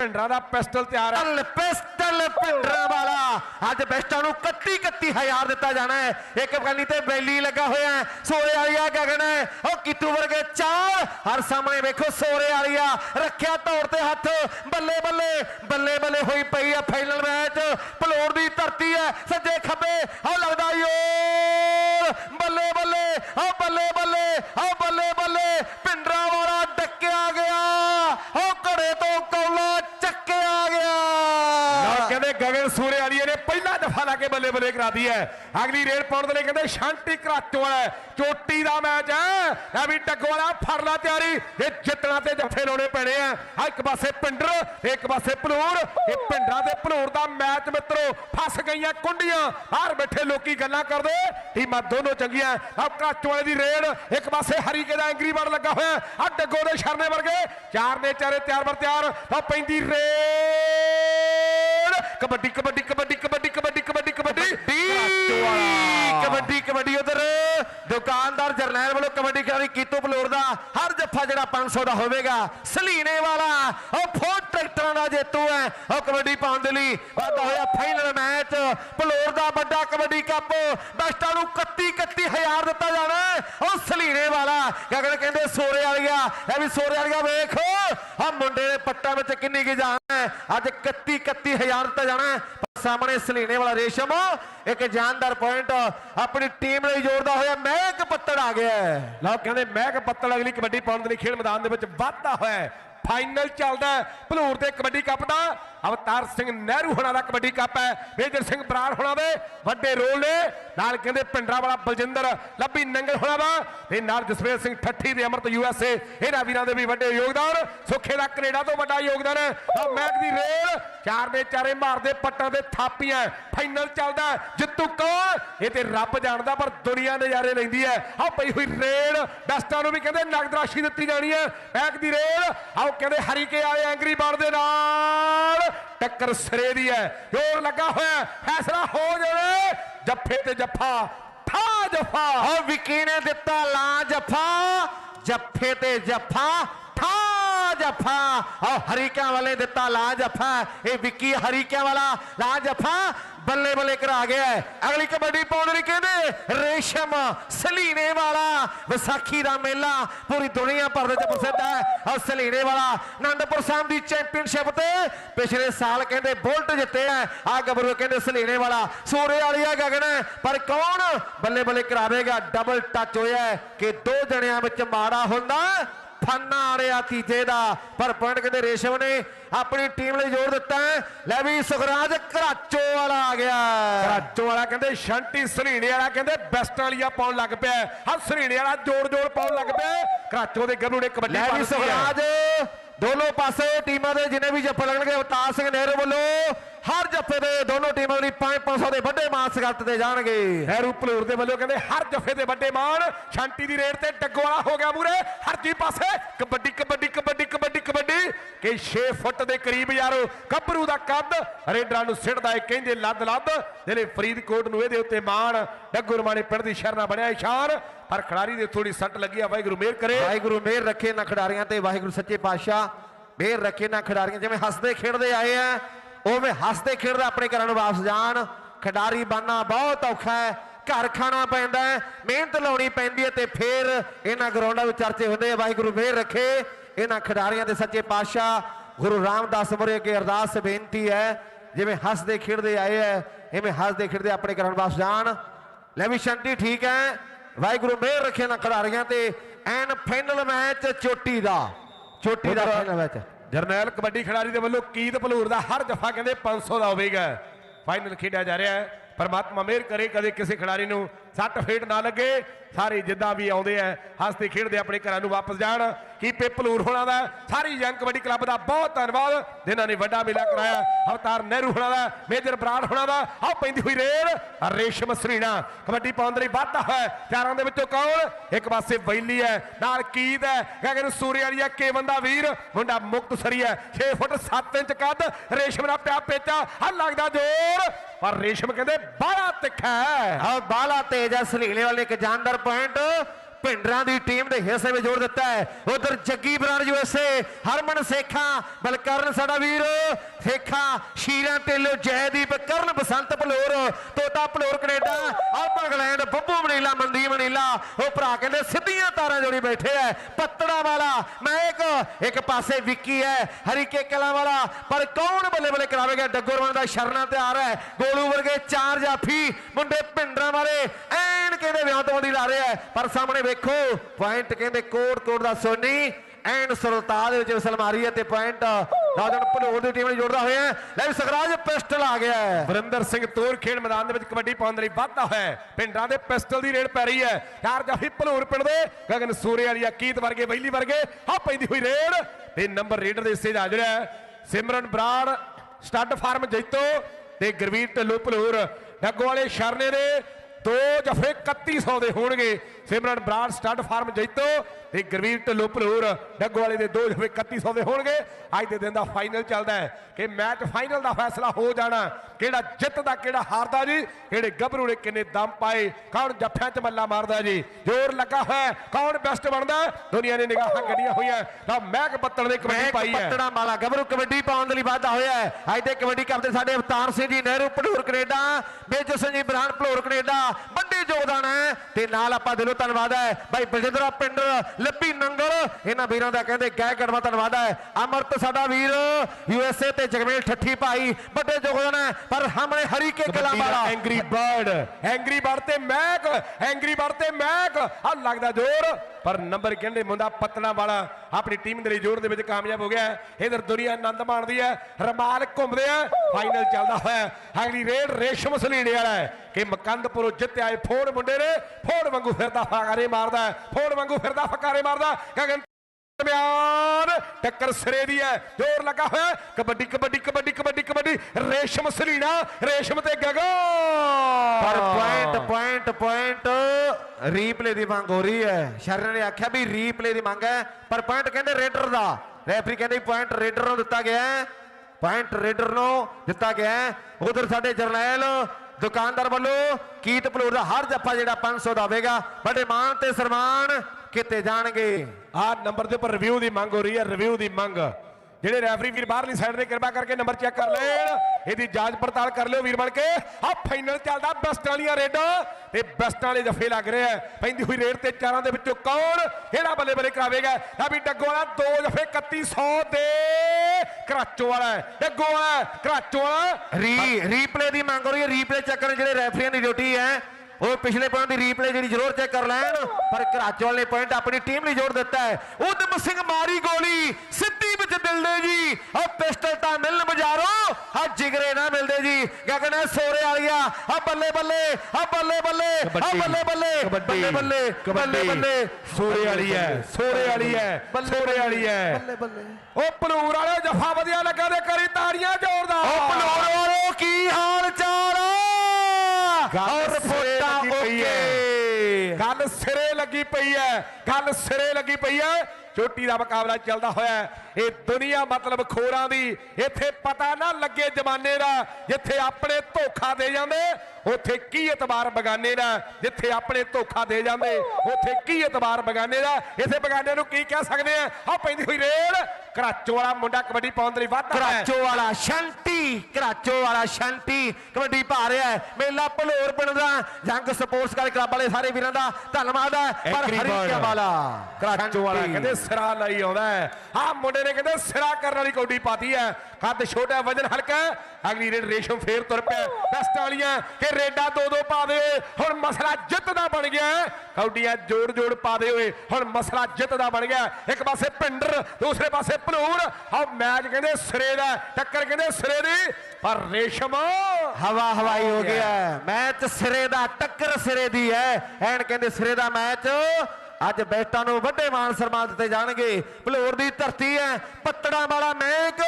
ਭਿੰਡਰਾ ਦਾ pistol ਤਿਆਰ ਹੈ। Pistol pistol ਵਾਲਾ। ਅੱਜ ਬੈਸਟਾਂ ਨੂੰ 31 31 ਦਿੱਤਾ ਜਾਣਾ ਹੈ। ਇੱਕ ਕੰਨੀ ਤੇ ਬੈਲੀ ਲੱਗਾ ਹੋਇਆ ਹੈ। ਸੋਰੇ ਵਾਲੀਆ ਗਗਨ ਹੈ? ਉਹ ਕਿੱਤੂ ਵਰਗੇ ਚਾਰ। ਹਰ ਸਾਹਮਣੇ ਵੇਖੋ ਸੋਰੇ ਵਾਲੀਆ। ਰੱਖਿਆ ਤੌਰ ਤੇ ਹੱਥ। ਬੱਲੇ ਬੱਲੇ। ਬੱਲੇ ਬੱਲੇ ਹੋਈ ਪਈ ਆ ਫਾਈਨਲ ਮੈਚ ਪਲੋੜ ਦੀ ਧਰਤੀ ਹੈ। ਸੱਜੇ ਖੱਬੇ। ਉਹ ਲੱਗਦਾ ਯੋਰ ਬੱਲੇ ਬੱਲੇ। ਉਹ ਬੱਲੇ ਬੱਲੇ। ਉਹ ਬੱਲੇ ਬੱਲੇ ਪਿੰਡਰਾ ਵਾਲਾ ਡੱਕਿਆ ਗਿਆ ਉਹ ਘੜੇ ਤੋਂ ਕੌਲਾ ਚੱਕਿਆ ਗਿਆ ਨਾਲ ਕਹਿੰਦੇ ਗਗਨ ਸੂਰੇ ਵਾਲੀਏ ਨੇ ਪਹਿਲਾ ਦਫਾ ਲਾ ਕੇ ਬੱਲੇ ਬੱਲੇ ਕਰਾਤੀ ਹੈ। ਅਗਲੀ ਰੇਡ ਪਾਉਣ ਦੇ ਲਈ ਕਹਿੰਦੇ ਸ਼ਾਂਤੀ ਘਰਾਚੋ ਵਾਲਾ ਚੋਟੀ ਦਾ ਮੈਚ ਹੈ। ਇਹ ਵੀ ਟੱਗੋ ਵਾਲਾ ਫੜ ਲਾ ਤਿਆਰੀ। ਇਹ ਜਿੱਤਣਾ ਤੇ ਜੱਫੇ ਲਾਉਣੇ ਪੈਣੇ ਆ। ਆ ਇੱਕ ਪਾਸੇ ਪਿੰਡਰ, ਇੱਕ ਪਾਸੇ ਭਲੂਰ ਇਹ ਪਿੰਡਰਾਂ ਤੇ ਭਲੂਰ ਦਾ ਮੈਚ ਮਿੱਤਰੋ, ਫਸ ਗਈਆਂ ਕੁੰਡੀਆਂ। ਬਾਹਰ ਬੈਠੇ ਲੋਕੀ ਗੱਲਾਂ ਕਰਦੇ। ਟੀਮਾਂ ਦੋਨੋਂ ਚੰਗੀਆਂ। ਆ ਘਰਾਚੋ ਵਾਲੇ ਦੀ ਰੇਡ ਇੱਕ ਪਾਸੇ ਹਰੀਕੇ ਦਾ ਐਂਗਰੀ ਬਰਡ ਲੱਗਾ ਹੋਇਆ। ਆ ਡੱਗੋ ਦੇ ਸ਼ਰਨੇ ਵਰਗੇ। ਚਾਰ ਨੇ ਚਾਰੇ ਤਿਆਰ ਬਰ ਤਿਆਰ। ਆ ਪੈਂਦੀ ਰੇਡ ਕਬੱਡੀ ਕਬੱਡੀ ਕਬੱਡੀ ਕਬੱਡੀ। ਕਬੱਡੀ ਕਬੱਡੀ ਕਬੱਡੀ ਘਰਾਚੋ ਉਧਰ। ਦੁਕਾਨਦਾਰ ਜਰਨੈਲ ਵੱਲੋਂ ਕਬੱਡੀ ਖਿਡਾਰੀ ਕੀਤੂ ਬਲੌਰ ਦਾ ਹਰ ਜੱਫਾ ਜਿਹੜਾ 500 ਦਾ ਹੋਵੇਗਾ। ਸਲੀਨੇ ਵਾਲਾ, ਉਹ ਫੋਰ ਟਰੈਕਟਰਾਂ ਦਾ ਜੇਤੂ ਹੈ। ਉਹ ਕਬੱਡੀ ਪਾਉਣ ਦੇ ਲਈ ਵਾਧਾ ਹੋਇਆ ਫਾਈਨਲ ਮੈਚ। ਬਲੌਰ ਦਾ ਵੱਡਾ ਕਬੱਡੀ ਕੱਪ, ਬੈਸਟਾਂ ਨੂੰ 31 31 ਦਿੱਤਾ ਜਾਣਾ ਉਹ ਸਲੀਨੇ ਵਾਲਾ, ਗਗਨ ਕਹਿੰਦੇ ਸੋਰੇ ਵਾਲੀਆ। ਇਹ ਵੀ ਸੋਰੇ ਵਾਲੀਆ ਵੇਖ। ਆ ਮੁੰਡੇ ਦੇ ਪੱਟਾਂ ਵਿੱਚ ਕਿੰਨੀ ਕੀ ਜਾਨ ਹੈ। ਅੱਜ 31 31 ਹਜ਼ਾਰ ਦਿੱਤਾ ਜਾਣਾ ਸਾਹਮਣੇ ਸਲੀਨੇ ਵਾਲਾ ਰੇਸ਼ਮ, ਇੱਕ ਜਾਨਦਾਰ ਪੁਆਇੰਟ ਆਪਣੀ ਟੀਮ ਲਈ ਜੋੜਦਾ ਹੋਇਆ ਮਹਿਕ ਪੱਤੜ ਆ ਗਿਆ ਲਓ ਕਹਿੰਦੇ ਮਹਿਕ ਪੱਤਲ ਅਗਲੀ ਕਬੱਡੀ ਪਾਉਣ ਦੇ ਲਈ ਖੇਡ ਮੈਦਾਨ ਦੇ ਵਿੱਚ ਵਾਧਾ ਹੋਇਆ ਫਾਈਨਲ ਚੱਲਦਾ ਭਲੂਰ ਤੇ ਕਬੱਡੀ ਕੱਪ ਦਾ ਅਵਤਾਰ ਸਿੰਘ ਨਹਿਰੂ ਹੋਣਾ ਦਾ ਕਬੱਡੀ ਕੱਪ ਹੈ। ਮੇਜਰ ਸਿੰਘ ਬਰਾੜ ਹੋਣਾ ਦੇ ਵੱਡੇ ਰੋਲ ਨੇ। ਨਾਲ ਕਹਿੰਦੇ ਪਿੰਡਰਾ ਵਾਲਾ ਬਲਜਿੰਦਰ, ਲੱਭੀ ਨੰਗਲ ਹੋਣਾ ਦਾ। ਤੇ ਨਾਲ ਜਸਵੇਰ ਸਿੰਘ ਠੱਠੀ ਦੇ ਅਮਰਤ ਯੂਐਸਏ ਇਹਨਾਂ ਵੀਰਾਂ ਦੇ ਵੀ ਵੱਡੇ ਯੋਗਦਾਨ। ਸੁੱਖੇ ਦਾ ਕੈਨੇਡਾ ਤੋਂ ਵੱਡਾ ਯੋਗਦਾਨ ਹੈ। ਆ ਮੈਕ ਦੀ ਰੇਲ ਚਾਰ ਦੇ ਚਾਰੇ ਮਾਰਦੇ ਪੱਟਾਂ ਤੇ ਥਾਪੀਆਂ। ਫਾਈਨਲ ਚੱਲਦਾ ਜਿੱਤੂ ਕੌਣ? ਇਹ ਤੇ ਰੱਬ ਜਾਣਦਾ, ਪਰ ਦੁਨੀਆ ਨਜ਼ਾਰੇ ਲੈਂਦੀ ਹੈ। ਆ ਪਈ ਹੋਈ ਰੇਲ, ਡਸਟਾਂ ਨੂੰ ਵੀ ਕਹਿੰਦੇ ਨਗਦ ਰਾਸ਼ੀ ਦਿੱਤੀ ਜਾਣੀ ਹੈ। ਮੈਕ ਦੀ ਰੇਲ ਆਓ ਕਹਿੰਦੇ ਹਰੀਕੇ ਵਾਲੇ ਐਂਗਰੀ ਬਾਲ ਦੇ ਨਾਲ। ਟੱਕਰ ਸਿਰੇ ਦੀ ਹੈ। ਜੋਰ ਲੱਗਾ ਹੋਇਆ ਫੈਸਲਾ ਹੋ ਜਾਵੇ। ਜੱਫੇ ਤੇ ਜੱਫਾ, ਠਾ ਜੱਫਾ। ਉਹ ਵਿਕੀ ਨੇ ਦਿੱਤਾ? ਲਾ ਜੱਫਾ। ਜੱਫੇ ਤੇ ਜੱਫਾ। ਜੱਫਾ ਉਹ ਹਰੀਕਿਆਂ ਵਾਲੇ ਦਿੱਤਾ ਲਾ ਜੱਫਾ ਇਹ ਵਿੱਕੀ ਹਰੀਕਿਆਂ ਵਾਲਾ ਲਾ ਜੱਫਾ ਬੱਲੇ ਬੱਲੇ ਕਰਾ ਗਿਆ ਅਗਲੀ ਕਬੱਡੀ ਪਾਉਣ ਕਹਿੰਦੇ ਰੇਸ਼ਮ ਸਲੀਨੇ ਵਾਲਾ ਵਿਸਾਖੀ ਦਾ ਮੇਲਾ ਪੂਰੀ ਦੁਨੀਆ ਭਰ ਦੇ ਵਿੱਚ ਪ੍ਰਸਿੱਧ ਹੈ ਔਰ ਸਲੀਨੇ ਵਾਲਾ ਆਨੰਦਪੁਰ ਸਾਹਿਬ ਦੀ ਚੈਂਪੀਅਨਸ਼ਿਪ ਤੇ ਪਿਛਲੇ ਸਾਲ ਕਹਿੰਦੇ ਬੁਲਟ ਜਿੱਤੇ ਆ ਆ ਗੱਭਰੂ ਕਹਿੰਦੇ ਸਲੀਨੇ ਵਾਲਾ ਸੂਰੇ ਵਾਲੀਆ ਗਗਨ ਪਰ ਕੌਣ ਬੱਲੇ ਬੱਲੇ ਕਰਾਵੇਗਾ ਡਬਲ ਟੱਚ ਹੋਇਆ ਕਿ ਦੋ ਜਣਿਆਂ ਵਿੱਚ ਮਾੜਾ ਹੁੰਦਾ ਫੰਨਾ ਆੜਿਆ ਤੀਜੇ ਦਾ ਪਰ ਪੁਆਇੰਟ ਕਹਿੰਦੇ ਰੇਸ਼ਮ ਨੇ ਆਪਣੀ ਟੀਮ ਲਈ ਜੋੜ ਦਿੱਤਾ। ਲੈ ਵੀ ਸੁਖਰਾਜ ਘਰਾਚੋ ਵਾਲਾ ਆ ਗਿਆ। ਰਾਜੋ ਵਾਲਾ ਕਹਿੰਦੇ ਸ਼ੰਟੀ ਸਰੀਣੇ ਵਾਲਾ ਕਹਿੰਦੇ ਬੈਸਟ ਵਾਲੀਆ ਪਾਉਣ ਲੱਗ ਪਿਆ ਹਾਂ। ਸਰੀਣੇ ਵਾਲਾ ਜੋੜ ਜੋੜ ਪਾਉਣ ਲੱਗ ਪਿਆ ਕਰਾਚੋ ਦੇ ਗੱਭਰੂ ਨੇ ਕਬੱਡੀ ਲੈ ਵੀ ਪਾਈ ਸੁਖਰਾਜ ਦੋਨੋਂ ਪਾਸੇ ਟੀਮਾਂ ਦੇ ਜਿੰਨੇ ਵੀ ਜੱਫੇ ਲੱਗਣਗੇ ਅਵਤਾਰ ਸਿੰਘ ਨਹਿਰੂ ਵੱਲੋਂ ਹਰ ਜੱਫੇ ਦੇ ਦੋਨੋਂ ਟੀਮਾਂ ਲਈ 5-500 ਦੇ ਵੱਡੇ ਮਾਨ ਸਗੱਟ ਤੇ ਜਾਣਗੇ। ਹੈਰੂ ਭਲੂਰ ਦੇ ਵੱਲੋਂ ਕਹਿੰਦੇ ਹਰ ਜਫੇ ਦੇ ਵੱਡੇ ਮਾਨ ਸ਼ਾਂਤੀ ਦੀ ਰੇਡ ਤੇ ਡੱਗੋ ਵਾਲਾ ਹੋ ਗਿਆ ਮੂਰੇ ਹਰ ਜੀ ਪਾਸੇ ਕਬੱਡੀ ਕਬੱਡੀ ਕਬੱਡੀ ਕਬੱਡੀ ਕਬੱਡੀ ਕਿ 6 ਫੁੱਟ ਦੇ ਕਰੀਬ ਯਾਰੋ ਗੱਭਰੂ ਦਾ ਕੱਦ ਰੇਡਰਾਂ ਨੂੰ ਸਿੱਟਦਾ ਏ ਕਹਿੰਦੇ ਲੱਦ ਲੱਦ ਜਿਹੜੇ ਫਰੀਦਕੋਟ ਨੂੰ ਇਹਦੇ ਉੱਤੇ ਮਾਣ ਡੱਗੂ ਰਮਾਣੇ ਪਿੰਡ ਦੀ ਸ਼ਰਨਾ ਬਣਿਆ ਇਸ਼ਾਨ ਪਰ ਖਿਡਾਰੀ ਦੇ ਥੋੜੀ ਸੱਟ ਲੱਗੀ ਆ ਵਾਹਿਗੁਰੂ ਮਿਹਰ ਕਰੇ। ਵਾਹਿਗੁਰੂ ਮਿਹਰ ਰੱਖੇ ਨਾ ਖਿਡਾਰੀਆਂ ਤੇ ਵਾਹਿਗੁਰੂ ਸੱਚੇ ਪਾਤਸ਼ਾਹ ਮਿਹਰ ਰੱਖੇ ਨਾ ਖਿਡਾਰੀਆਂ ਜਿਵੇਂ ਹੱਸਦੇ ਖੇਡਦੇ ਆਏ ਆ ਉਵੇਂ ਹੱਸਦੇ ਖੇਡਦੇ ਆਪਣੇ ਘਰਾਂ ਨੂੰ ਵਾਪਸ ਜਾਣ। ਖਿਡਾਰੀ ਬਣਨਾ ਬਹੁਤ ਔਖਾ ਹੈ। ਘਰ ਖਾਣਾ ਪੈਂਦਾ ਹੈ ਮਿਹਨਤ ਲਾਉਣੀ ਪੈਂਦੀ ਹੈ ਤੇ ਫਿਰ ਇਹਨਾਂ ਗਰਾਊਂਡਾਂ ਵਿੱਚ ਚਰਚੇ ਹੁੰਦੇ ਆ। ਵਾਹਿਗੁਰੂ ਮਿਹਰ ਰੱਖੇ। ਇਹਨਾਂ ਖਿਡਾਰੀਆਂ ਦੇ ਸੱਚੇ ਪਾਤਸ਼ਾਹ ਗੁਰੂ ਰਾਮਦਾਸ ਮੁਰੇ ਅੱਗੇ ਅਰਦਾਸ ਬੇਨਤੀ ਹੈ ਜਿਵੇਂ ਹੱਸਦੇ ਖੇਡਦੇ ਆਏ ਆ ਇਵੇਂ ਹੱਸਦੇ ਖੇਡਦੇ ਆਪਣੇ ਘਰਾਂ ਨੂੰ ਵਾਪਸ ਜਾਣ। ਲੈ ਵੀ ਸ਼ੰਟੀ ਠੀਕ ਹੈ। ਵਾਹਿਗੁਰੂ ਮਿਹਰ ਰੱਖੇ ਨਾ ਖਿਡਾਰੀਆਂ ਤੇ। ਐਨ ਫਾਈਨਲ ਮੈਚ ਚੋਟੀ ਦਾ। ਚੋਟੀ ਦਾ ਫਾਈਨਲ ਮੈਚ ਜਰਨੈਲ ਕਬੱਡੀ ਖਿਡਾਰੀ ਦੇ ਵੱਲੋਂ ਕੀਤ ਭਲੂਰ ਦਾ ਹਰ ਜਫਾ ਕਹਿੰਦੇ 500 ਦਾ ਹੋਵੇਗਾ। ਫਾਈਨਲ ਖੇਡਿਆ ਜਾ ਰਿਹਾ ਹੈ। ਪਰਮਾਤਮਾ ਮਿਹਰ ਕਰੇ ਕਦੇ ਕਿਸੇ ਖਿਡਾਰੀ ਨੂੰ ਸੱਟ ਫੇਟ ਨਾ ਲੱਗੇ। ਸਾਰੇ ਜਿੱਦਾਂ ਵੀ ਆਉਂਦੇ ਆ, ਹੱਸਦੇ ਖੇਡਦੇ ਆਪਣੇ ਘਰਾਂ ਨੂੰ ਵਾਪਸ ਜਾਣ। ਕੀਪੇ ਭਲੂਰ ਹੋਣਾ ਦਾ? ਸਾਰੀ ਜੰਗ ਕਬੱਡੀ ਕਲੱਬ ਦਾ ਬਹੁਤ ਧੰਨਵਾਦ, ਜਿਨ੍ਹਾਂ ਨੇ ਵੱਡਾ ਮੇਲਾ ਕਰਾਇਆ। ਅਵਤਾਰ ਨਹਿਰੂ ਹੋਣਾ ਦਾ, ਮੇਜਰ ਬਰਾੜ ਹੋਣਾ ਦਾ, ਆਹ ਪੈਂਦੀ ਹੋਈ ਰੇਲ, ਰੇਸ਼ਮ ਸਰੀਣਾ। ਕਬੱਡੀ ਪਾਉਣ ਦੇ ਲਈ ਵਾਧਾ ਹੈ। ਚਾਰਾਂ ਦੇ ਵਿੱਚੋਂ ਕੌਣ? ਇੱਕ ਪਾਸੇ ਵੈਲੀ ਹੈ, ਨਾਲ ਕੀਦ ਹੈ। ਗਗਨ ਸੂਰੇ ਵਾਲੀ ਹੈ, ਕੇਵਨ ਦਾ ਵੀਰ। ਮੁੰਡਾ ਮੁਕਤ ਸਰੀ ਹੈ। 6 ਫੁੱਟ 7 ਇੰਚ ਕੱਦ, ਰੇਸ਼ਮ ਦਾ ਪਿਆ ਪੇਚਾ। ਆ ਲੱਗਦਾ ਜ਼ੋਰ, ਪਰ ਰੇਸ਼ਮ ਕਹਿੰਦੇ, ਬਾਲਾ ਤਿੱਖਾ ਹੈ। ਆ ਬਾਲਾ ਤੇਜ ਆ ਸਲੀਲੇ ਵਾਲੇ ਇੱਕ ਜਾਨਦਾਰ ਪੁਆਇੰਟ ਭਿੰਡਰਾਂ ਦੀ ਟੀਮ ਦੇ ਹਿੱਸੇ ਵਿੱਚ ਜੋੜ ਦਿੱਤਾ ਹੈ। ਉਧਰ ਜੱਗੀ ਬਰਾੜ ਯੂਐਸਏ ਹਰਮਨ ਸੇਖਾਂ, ਬਲਕਰਨ ਸਾਡਾ ਵੀਰ, ਸੇਖਾਂ, ਸ਼ੀਰਾਂ ਢਿੱਲੋਂ ਜੈਦੀਪ, ਕਰਨ ਬਸੰਤ ਭਲੋਰ, ਤੋਤਾ ਭਲੋਰ ਕੈਨੇਡਾ ਆਪ England, Babbu Manila, Mandeep Manila, ਉਹ ਭਰਾ ਕਹਿੰਦੇ ਸਿੱਧੀਆਂ ਤਾਰਾਂ ਜੋੜੀ ਬੈਠੇ ਐ ਪੱਤੜਾ ਵਾਲਾ, ਮੈਂ ਇੱਕ ਇੱਕ ਪਾਸੇ ਵਿੱਕੀ ਹੈ, ਹਰੀਕੇ ਕਲਾ ਵਾਲਾ, ਪਰ ਕੌਣ ਬੱਲੇ ਬੱਲੇ ਕਰਾਵੇਗਾ? ਡੱਗੋਰਵਾਨ ਦਾ ਸ਼ਰਨਾ ਤਿਆਰ ਹੈ। ਗੋਲੂ ਵਰਗੇ ਚਾਰ ਜਾਫੀ ਮੁੰਡੇ ਭਿੰਡਰਾਂ ਵਾਲੇ ਐਨ ਕਹਿੰਦੇ ਵਿਆਹ ਤੋਂ ਦੀ ਲਾ ਰਹੇ ਐ ਪਰ ਸਾਹਮਣੇ ਵੇਖੋ ਪੁਆਇੰਟ ਕਹਿੰਦੇ ਕੋਟ ਕੋਟ ਦਾ ਸੋਨੀ ਐਨ ਸੁਲਤਾਨ ਦੇ ਵਿੱਚ ਵਿਸਲ ਮਾਰੀ ਹੈ ਤੇ ਪੁਆਇੰਟ ਰਾਜਨ ਭਲੋਰ ਦੀ ਟੀਮ ਨੇ ਜੋੜਦਾ ਹੋਇਆ ਲੈ ਵੀ ਸਖਰਾਜ ਪਿਸਟਲ ਆ ਗਿਆ ਹੈ। ਵਰਿੰਦਰ ਸਿੰਘ ਤੋਰ ਖੇਡ ਮੈਦਾਨ ਦੇ ਵਿੱਚ ਕਬੱਡੀ ਪਾਉਣ ਦੇ ਲਈ ਵਾਧਾ ਹੋਇਆ ਪਿੰਡਾਂ ਦੇ ਪਿਸਟਲ ਦੀ ਰੇਡ ਪੈ ਰਹੀ ਹੈ। ਚਾਰ ਜਾਫੀ ਭਲੂਰ ਪਿੰਡ ਦੇ ਗਗਨ ਸੂਰੇ ਵਾਲੀ ਕੀਤ ਵਰਗੇ ਵੈਲੀ ਵਰਗੇ ਆ ਪੈਂਦੀ ਹੋਈ ਰੇਡ। ਤੇ ਨੰਬਰ ਰੇਡਰ ਦੇ ਹਿੱਸੇ ਦਾ ਜਿਹੜਾ ਹੈ, ਸਿਮਰਨ ਬਰਾੜ ਸਟੱਡ ਫਾਰਮ ਜੈਤੋ ਤੇ ਗੁਰਵੀਰ ਢਿੱਲੋਂ ਭਲੂਰ ਡੱਗੋ ਵਾਲੇ ਸ਼ਰਨੇ ਦੇ ਦੋ ਜਫੇ 3100 ਦੇ ਹੋਣਗੇ। ਸਿਮਰਨ ਬਰਾੜ ਸਟੱਡ ਫਾਰਮ ਜੈਤੋ ਤੇ ਗੁਰਵੀਰ ਢਿੱਲੋਂ ਭਲੂਰ ਡੱਗੋ ਵਾਲੇ ਦੇ ਦੋ ਜਫੇ 3100 ਦੇ ਹੋਣਗੇ ਅੱਜ ਦੇ ਦਿਨ ਦਾ ਫਾਈਨਲ ਚੱਲਦਾ ਹੈ ਕਿ ਮੈਚ ਫਾਈਨਲ ਦਾ ਫੈਸਲਾ ਹੋ ਜਾਣਾ ਕਿਹੜਾ ਜਿੱਤਦਾ ਕਿਹੜਾ ਹਾਰਦਾ ਜੀ ਕਿਹੜੇ ਗੱਭਰੂ ਨੇ ਕਿੰਨੇ ਦਮ ਪਾਏ ਕੌਣ ਜੱਫਿਆਂ 'ਚ ਮੱਲਾ ਮਾਰਦਾ ਜੀ ਜ਼ੋਰ ਲੱਗਾ ਹੋਇਆ ਕੌਣ ਬੈਸਟ ਬਣਦਾ? ਦੁਨੀਆ ਨੇ ਨਿਗਾਹਾਂ ਕੱਢੀਆਂ ਹੋਈਆਂ ਤਾਂ ਮਹਿਕ ਬੱਤਲ ਨੇ ਕਬੱਡੀ ਪਾਈ ਹੈ। ਪੱਤੜਾ ਮਾਲਾ ਗੱਭਰੂ ਕਬੱਡੀ ਪਾਉਣ ਦੇ ਲਈ ਵਾਧਾ ਹੋਇਆ ਹੈ। ਅੱਜ ਦੇ ਕਬੱਡੀ ਕੱਪ ਦੇ ਸਾਡੇ Avtar Singh ji Nehru Bhalur Canada major Singh ji ਬਰਾਨ Bhalur Canada ਵੱਡੇ ਯੋਗਦਾਨ ਹੈ। ਤੇ ਨਾਲ ਆਪਾਂ ਦਿਲੋਂ ਧੰਨਵਾਦ ਹੈ। ਬਾਈ ਬਲਜਿੰਦਰਾ ਪਿੰਡਰ ਲੱਭੀ ਨੰਗਲ। ਇਹਨਾਂ ਵੀਰਾਂ ਦਾ ਕਹਿੰਦੇ ਗਹਿ ਕੜਵਾ ਧੰਨਵਾਦ ਹੈ। ਅਮਰਤ ਸਾਡਾ ਵੀਰ ਯੂਐਸਏ ਤੇ ਜਗਮੇਲ ਠੱਠੀ ਭਾਈ। ਵੱਡੇ ਯੋਗਦਾਨ ਹੈ ਪਰ ਹਮਣੇ ਹਰੀ ਕੇ ਕਲਾ ਵਾਲਾ। ਐਂਗਰੀ ਬਰਡ ਐਂਗਰੀ ਬਰਡ ਤੇ ਮੈਕ ਐਂਗਰੀ ਬਰਡ ਤੇ ਮੈਕ। ਆ ਲੱਗਦਾ ਜ਼ੋਰ। ਪਰ ਨੰਬਰ ਕਹਿੰਦੇ ਮੁੰਡਾ ਪਤਨਾ ਵਾਲਾ ਆਪਣੀ ਟੀਮ ਦੇ ਲਈ ਜ਼ੋਰ ਦੇ ਵਿੱਚ ਕਾਮਯਾਬ ਹੋ ਗਿਆ ਇਧਰ ਦੁਨੀਆ ਆਨੰਦ ਮਾਣਦੀ ਹੈ ਰਮਾਲ ਘੁੰਮਦੇ ਆ ਫਾਈਨਲ ਚੱਲਦਾ ਹੋਇਆ ਅਗਲੀ ਰੇਡ ਰੇਸ਼ਮ ਸਲੀੜੇ ਵਾਲਾ ਹੈ ਕਿ ਮਕੰਦਪੁਰੋਂ ਜਿੱਤੇ ਆਏ ਫੋੜ ਮੁੰਡੇ ਨੇ ਫੋੜ ਵਾਂਗੂ ਫਿਰਦਾ ਫਕਾਰੇ ਮਾਰਦਾ ਹੈ, ਫੋੜ ਵਾਂਗੂ ਫਿਰਦਾ ਫਕਾਰੇ ਮਾਰਦਾ ਗਗਨ ਦਰਮਿਆਨ ਟੱਕਰ ਸਿਰੇ ਦੀ ਹੈ। ਜ਼ੋਰ ਲੱਗਾ ਹੋਇਆ ਕਬੱਡੀ ਕਬੱਡੀ ਕਬੱਡੀ ਕਬੱਡੀ ਕਬੱਡੀ। ਰੇਸ਼ਮ ਸਲੀਣਾ, ਰੇਸ਼ਮ ਤੇ ਗਗਨ। ਪਰ ਪੁਆਇੰਟ ਪੁਆਇੰਟ ਪੁਆਇੰਟ ਰੀਪਲੇ ਦੀ ਮੰਗ ਹੋ ਰਹੀ ਹੈ। ਸ਼ਰਨ ਨੇ ਆਖਿਆ ਵੀ ਰੀਪਲੇ ਦੀ ਮੰਗ ਹੈ, ਪਰ ਪੁਆਇੰਟ ਕਹਿੰਦੇ ਰੇਡਰ ਦਾ। ਰੈਫਰੀ ਕਹਿੰਦੇ ਪੁਆਇੰਟ ਰੇਡਰ ਨੂੰ ਦਿੱਤਾ ਗਿਆ ਹੈ। ਪੁਆਇੰਟ ਰੇਡਰ ਨੂੰ ਦਿੱਤਾ ਗਿਆ ਹੈ। ਉਧਰ ਸਾਡੇ ਜਰਨੈਲ, ਦੁਕਾਨਦਾਰ ਵੱਲੋਂ ਕੀਤ ਪਲੂਰ ਦਾ ਹਰ ਜੱਫਾ ਜਿਹੜਾ 500 ਦਾ ਹੋਵੇਗਾ। ਬੜੇ ਮਾਣ ਤੇ ਸਨਮਾਨ ਕਿਤੇ ਜਾਣਗੇ। ਆਹ ਨੰਬਰ ਦੇ ਉੱਪਰ ਰਿਵਿਊ ਦੀ ਮੰਗ ਹੋ ਰਹੀ ਹੈ ਰਿਵਿਊ ਦੀ ਮੰਗ। ਜਿਹੜੇ ਰੈਫਰੀ ਵੀਰ ਬਾਹਰਲੀ ਸਾਈਡ ਤੇ ਕਿਰਪਾ ਕਰਕੇ ਨੰਬਰ ਚੈੱਕ ਕਰ ਲੈਣ। ਇਹਦੀ ਜਾਂਚ ਪੜਤਾਲ ਕਰ ਲਿਓ ਵੀਰ ਬਣ ਕੇ। ਆਹ ਫਾਈਨਲ ਚੱਲਦਾ ਬੈਸਟਾਂ ਵਾਲੀਆਂ ਰੇਡਾਂ। ਤੇ ਬੈਸਟਾਂ ਵਾਲੇ ਜਫੇ ਲੱਗ ਰਹੇ ਆ। ਪੈਂਦੀ ਹੋਈ ਰੇਡ ਤੇ ਚਾਰਾਂ ਦੇ ਵਿੱਚੋਂ ਕੌਣ ਕਿਹੜਾ ਬੱਲੇ ਬੱਲੇ ਕਰਾਵੇਗਾ? ਆ ਵੀ ਡੱਗੋ ਵਾਲਾ ਦੋ ਜਫੇ 3100 ਦੇ ਕਰਾਚੋ ਵਾਲਾ। ਡੱਗੋ ਵਾਲਾ ਕਰਾਚੋ ਵਾਲਾ। ਰੀ ਰੀਪਲੇ ਦੀ ਮੰਗ ਹੋ ਰਹੀ ਹੈ। ਰੀਪਲੇ ਚੈੱਕ ਕਰਨ ਜਿਹੜੇ ਰੈਫਰੀਆਂ ਦੀ ਡਿਊਟੀ ਹੈ। ਉਹ ਪਿਛਲੇ ਪੁਆਇੰਟ ਦੀ ਰੀਪਲੇ ਜਿਹੜੀ ਜ਼ਰੂਰ ਚੈੱਕ ਕਰ ਲੈਣ ਪਰ ਘਰਾਚੋਲ ਨੇ ਪੁਆਇੰਟ ਆਪਣੀ ਟੀਮ ਲਈ ਜੋੜ ਦਿੱਤਾ ਹੈ। ਉਦਮ ਸਿੰਘ ਮਾਰੀ ਗੋਲੀ ਸਿੱਧੀ ਵਿੱਚ ਦਿਲਦੇ ਜੀ। ਉਹ ਪਿਸਟਲ ਤਾਂ ਮਿਲਣ ਬਜ਼ਾਰੋ ਆ ਜਿਗਰੇ ਨਾ ਮਿਲਦੇ ਜੀ। ਗਗਨ ਸੋਰੇ ਵਾਲੀਆ ਆ ਬੱਲੇ ਬੱਲੇ ਆ ਬੱਲੇ ਬੱਲੇ ਆ ਬੱਲੇ ਬੱਲੇ ਬੱਲੇ ਬੱਲੇ ਬੱਲੇ ਬੱਲੇ। ਸੋਰੇ ਵਾਲੀ ਹੈ ਸੋਰੇ ਵਾਲੀ ਹੈ ਸੋਰੇ ਵਾਲੀ ਹੈ। ਬੱਲੇ ਬੱਲੇ। ਉਹ ਭਲੂਰ ਵਾਲੇ ਜਫਾ ਵਧੀਆ ਲੱਗਾ ਤੇ ਕਰੀ ਤਾੜੀਆਂ ਜ਼ੋਰਦਾਰ। ਉਹ ਪਲੋਰ ਵਾਲੋ ਕੀ ਹਾਲ ਚਾਲ? ਗੱਲ ਔਰ ਲੱਗੀ ਪਈ ਹੈ। ਗੱਲ ਸਿਰੇ ਲੱਗੀ ਪਈ ਹੈ। ਚੋਟੀ ਦਾ ਮੁਕਾਬਲਾ ਚੱਲਦਾ ਹੋਇਆ ਇਹ ਦੁਨੀਆ ਮਤਲਬ ਖੋਰਾਂ ਦੀ, ਇੱਥੇ ਪਤਾ ਨਾ ਲੱਗੇ ਜਮਾਨੇ ਦਾ, ਜਿੱਥੇ ਆਪਣੇ ਧੋਖਾ ਦੇ ਜਾਂਦੇ, ਉੱਥੇ ਕੀ ਇਤਬਾਰ ਬਗਾਨੇ ਦਾ, ਜਿੱਥੇ ਆਪਣੇ ਧੋਖਾ ਦੇ ਜਾਂਦੇ, ਉੱਥੇ ਕੀ ਇਤਬਾਰ ਬਗਾਨੇ ਦਾ। ਇਥੇ ਬਗਾਨੇ ਨੂੰ ਕੀ ਕਹਿ ਸਕਦੇ ਆ? ਆ ਪੈਂਦੀ ਹੋਈ ਰੇਡ ਕਰਾਚੋ ਵਾਲਾ ਮੁੰਡਾ ਕਬੱਡੀ ਪਾਉਣ ਦੇ ਲਈ ਵਾਧਾ ਕਰਾਚੋ ਵਾਲਾ ਸ਼ੰਟੀ ਕਰਾਚੋ ਵਾਲਾ ਸ਼ੰਟੀ ਕਬੱਡੀ ਪਾ ਰਿਹਾ ਹੈ। ਮੇਲਾ ਭਲੋਰ ਪਿੰਡ ਦਾ ਜੰਗ ਸਪੋਰਟਸ ਕਾਲ ਕਲੱਬ ਵਾਲੇ ਸਾਰੇ ਵੀਰਾਂ ਦਾ ਧੰਨਵਾਦ ਹੈ। ਪਰ ਹਰੀਕਿਆ। ਵਾਲਾ ਕਰਾਚੋ ਵਾਲਾ। ਕਹਿੰਦੇ ਸਿਰਾ ਲਈ ਆਉਂਦਾ ਹੈ। ਮੁੰਡੇ ਨੇ ਕਹਿੰਦੇ ਸਿਰਾ ਕਰਨ ਵਾਲੀ ਕੌਡੀ ਪਾਤੀ ਹੈ। ਕੱਦ ਛੋਟਾ ਵਜਨ ਹਲਕਾ। ਅਗਲੀ ਰੇਡ ਰੇਸ਼ਮ ਫੇਰ ਤੁਰ ਪਿਆ। ਬੈਸਟ ਵਾਲੀਆਂ ਕਿ ਰੇਡਾ ਦੋ ਦੋ ਪਾ ਦੇ। ਹੁਣ ਮਸਲਾ ਜਿੱਤ ਦਾ ਬਣ ਗਿਆ। ਕੌਡੀਆਂ ਜੋੜ ਜੋੜ ਪਾ ਦੇ ਹੋਏ। ਹੁਣ ਮਸਲਾ ਜਿੱਤ ਦਾ ਬਣ ਗਿਆ। ਇੱਕ ਪਾਸੇ ਪਿੰਡਰ ਦੂਸਰੇ ਪਾਸੇ ਭਲੂਰ ਆਹ ਮੈਚ ਕਹਿੰਦੇ ਸਿਰੇ ਦਾ ਟੱਕਰ ਕਹਿੰਦੇ ਸਿਰੇ ਦੀ। ਪਰ ਰੇਸ਼ਮ ਹਵਾ ਹਵਾਈ ਹੋ ਗਿਆ। ਮੈਚ ਸਿਰੇ ਦਾ ਟੱਕਰ ਸਿਰੇ ਦੀ ਹੈ। ਐਨ ਕਹਿੰਦੇ ਸਿਰੇ ਦਾ ਮੈਚ। ਅੱਜ ਬੈਸਟਾਂ ਨੂੰ ਵੱਡੇ ਮਾਨ ਸਨਮਾਨ ਦਿੱਤੇ ਜਾਣਗੇ। ਭਲੋਰ ਦੀ ਧਰਤੀ ਹੈ। ਪੱਤੜਾਂ ਵਾਲਾ ਮੈਕ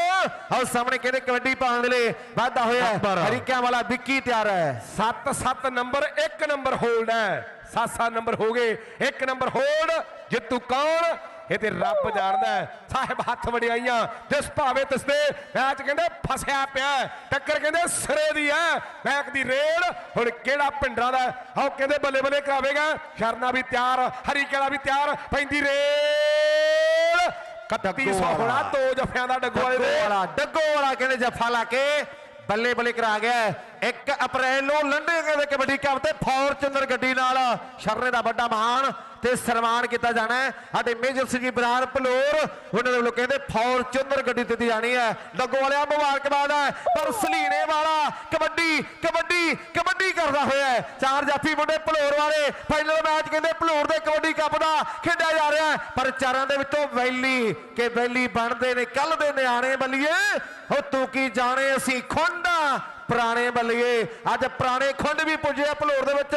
ਆਹ ਸਾਹਮਣੇ ਕਹਿੰਦੇ ਕਬੱਡੀ ਪਾਉਣ ਦੇ ਲਈ ਵਾਧਾ ਹੋਇਆ। ਹਰੀਕਿਆਂ ਵਾਲਾ ਵਿੱਕੀ ਤਿਆਰ ਹੈ। 7-7 ਨੰਬਰ 1 ਨੰਬਰ ਹੋਲਡ ਹੈ। 7-7 ਨੰਬਰ ਹੋ ਗਏ। 1 ਨੰਬਰ ਹੋਲਡ। ਜਿੱਤੂ ਕੌਣ? ਇਹ ਤੇ ਰੱਬ ਜਾਣਦਾ। ਸਾਹਿਬ ਹੱਥ ਵਡਿਆਈਆਂ ਜਿਸ ਭਾਵੇਂ ਤਿਸਦੇ ਮੈਚ ਕਹਿੰਦੇ ਫਸਿਆ ਪਿਆ। ਟੱਕਰ ਕਹਿੰਦੇ ਸਿਰੇ ਦੀ ਹੈ ਮੈਕ ਦੀ ਰੇਡ ਹੁਣ ਕਿਹੜਾ ਪਿੰਡਾਂ ਦਾ ਆਓ ਕਹਿੰਦੇ ਬੱਲੇ ਬੱਲੇ ਕਰਾਵੇਗਾ ਸ਼ਰਨਾ ਵੀ ਤਿਆਰ ਹਰੀ ਕੇਲਾ ਵੀ ਤਿਆਰ ਪੈਂਦੀ ਰੇਡ 3100 ਹੋਣਾ ਦੋ ਜਫਿਆਂ ਦਾ ਡੱਗੂ ਵਾਲੇ ਡੱਗੋ ਦੇ ਵਾਲਾ ਡੱਗੋ ਵਾਲਾ ਕਹਿੰਦੇ ਜੱਫਾ ਲਾ ਕੇ ਬੱਲੇ ਬੱਲੇ ਕਰਾ ਗਿਆ ਹੈ। 1 ਅਪ੍ਰੈਲ ਨੂੰ ਲੰਡੇ ਕਹਿੰਦੇ ਕਬੱਡੀ ਕੱਪ ਤੇ ਫੋਰਚੂਨਰ ਗੱਡੀ ਨਾਲ ਸ਼ਰਨੇ ਦਾ ਵੱਡਾ ਮਾਣ ਤੇ ਸਨਮਾਨ ਕੀਤਾ ਜਾਣਾ ਹੈ। ਸਾਡੇ ਮੇਜਰ ਸਿੰਘ ਬਰਾਰ ਭਲੋਰ, ਉਹਨਾਂ ਦੇ ਵੱਲੋਂ ਕਹਿੰਦੇ ਫੋਰਚੂਨਰ ਗੱਡੀ ਦਿੱਤੀ ਜਾਣੀ ਹੈ। ਡੱਗੋ ਵਾਲਿਆ, ਮੁਬਾਰਕਬਾਦ ਹੈ। ਪਰ ਸਲੀਣੇ ਵਾਲਾ ਕਬੱਡੀ ਕਬੱਡੀ ਕਬੱਡੀ ਕਰਦਾ ਹੋਇਆ ਹੈ। ਚਾਰ ਜਾਫੀ ਮੁੰਡੇ ਪਲੋਰ ਵਾਲੇ ਫਾਈਨਲ ਮੈਚ ਕਹਿੰਦੇ ਭਲੋਰ ਦੇ ਕਬੱਡੀ ਕੱਪ ਦਾ ਖੇਡਿਆ ਜਾ ਰਿਹਾ ਹੈ। ਪਰ ਚਾਰਾਂ ਦੇ ਵਿੱਚੋਂ ਵੈਲੀ ਕੇ ਵੈਲੀ ਬਣਦੇ ਨੇ ਕੱਲ ਦੇ ਨਿਆਣੇ ਬੱਲੀਏ। ਹੋ ਤੂੰ ਕੀ ਜਾਣੇ, ਅਸੀਂ ਖੁੰਡਾ ਪੁਰਾਣੇ ਬੱਲੀਏ। ਅੱਜ ਪੁਰਾਣੇ ਖੁੰਡ ਵੀ ਪੁੱਜੇ ਆ ਭਲੋਰ ਦੇ ਵਿੱਚ।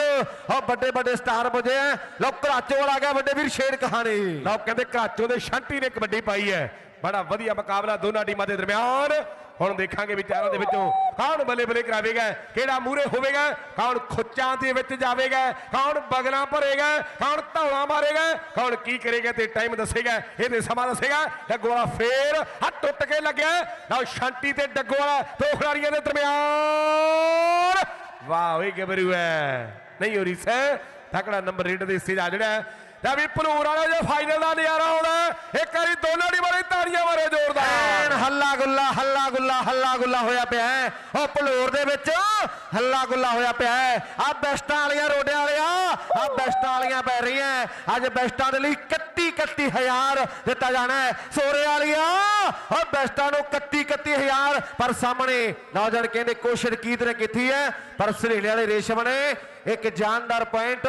ਉਹ ਵੱਡੇ ਵੱਡੇ ਸਟਾਰ ਪੁੱਜੇ ਆ। ਲੋ ਘਰਾਚੋ ਵਾਲਾ ਗਿਆ ਵੱਡੇ ਵੀਰ ਸ਼ੇਰ ਕਹਾਣੀ। ਲਓ ਕਹਿੰਦੇ ਘਰਾਚੋ ਦੇ ਸ਼ੰਟੀ ਨੇ ਕਬੱਡੀ ਪਾਈ ਹੈ। ਬੜਾ ਵਧੀਆ ਮੁਕਾਬਲਾ ਦੋਨਾਂ ਟੀਮਾਂ ਦੇ ਦਰਮਿਆਨ। ਹੁਣ ਦੇਖਾਂਗੇ ਵਿਚਾਰਾਂ ਦੇ ਵਿੱਚੋਂ ਕੌਣ ਬੱਲੇ ਬੱਲੇ ਕਰਾਵੇਗਾ, ਕਿਹੜਾ ਮੂਰੇ ਹੋਵੇਗਾ, ਕੌਣ ਖੁੱਚਾਂ ਦੇ ਵਿੱਚ ਜਾਵੇਗਾ, ਕੌਣ ਬਗਲਾਂ ਭਰੇਗਾ, ਕੌਣ ਧੌਲਾ ਮਾਰੇਗਾ, ਕੌਣ ਕੀ ਕਰੇਗਾ ਤੇ ਟਾਈਮ ਦੱਸੇਗਾ ਇਹਦੇ ਸਮਾਂ ਦੱਸੇਗਾ। ਡੱਗੋ ਵਾਲਾ ਫੇਰ ਹੱਥ ਟੁੱਟ ਕੇ ਲੱਗਿਆ। ਲਓ ਸ਼ੰਟੀ ਤੇ ਡੱਗੋ ਵਾਲਾ ਦੋ ਖਿਡਾਰੀਆਂ ਦੇ ਦਰਮਿਆਨ। ਵਾਹ, ਓਏ ਗੱਭਰੂ ਹੈ? ਨਹੀਂ ਹੋ ਰਹੀ ਸੈ ਤਕੜਾ ਨੰਬਰ ਰੇਟ ਦੇ ਹਿੱਸੇ ਦਾ ਜਿਹੜਾ ਲੈ ਵੀ ਭਲੂਰ ਵਾਲਾ ਜੇ ਫਾਈਨਲ ਦਾ ਨਜ਼ਾਰਾ ਆਉਣਾ ਇੱਕ ਵਾਰੀ ਦੋਨਾਂ ਦੀ ਮਾਰੇ ਤਾੜੀਆਂ ਮਾਰੇ ਜ਼ੋਰਦਾਰ। ਹੱਲਾ ਗੁੱਲਾ ਹੱਲਾ ਗੁੱਲਾ ਹੱਲਾ ਗੁੱਲਾ ਹੋਇਆ ਪਿਆ ਹੈ। ਉਹ ਭਲੋਰ ਦੇ ਵਿੱਚ ਹੱਲਾ ਗੁੱਲਾ ਹੋਇਆ ਪਿਆ ਹੈ। ਆ ਬੈਸਟਾਂ ਵਾਲੀਆਂ ਰੋਡਿਆਂ ਵਾਲਿਆਂ ਆ। ਬੈਸਟਾਂ ਵਾਲੀਆਂ ਪੈ ਰਹੀਆਂ ਅੱਜ ਬੈਸਟਾਂ ਦੇ ਲਈ 31 31000 ਦਿੱਤਾ ਜਾਣਾ ਹੈ। ਸੋਰੇ ਵਾਲੀਆਂ, ਉਹ ਬੈਸਟਾਂ ਨੂੰ 31 31000 ਪਰ ਸਾਹਮਣੇ ਨੌਜਵਾਨ ਕਹਿੰਦੇ ਕੋਸ਼ਿਸ਼ ਕੀਤ ਨੇ ਕੀਤੀ ਹੈ। ਪਰ ਸਰੀਲੇ ਵਾਲੇ ਰੇਸ਼ਮ ਨੇ ਇੱਕ ਜਾਨਦਾਰ ਪੁਆਇੰਟ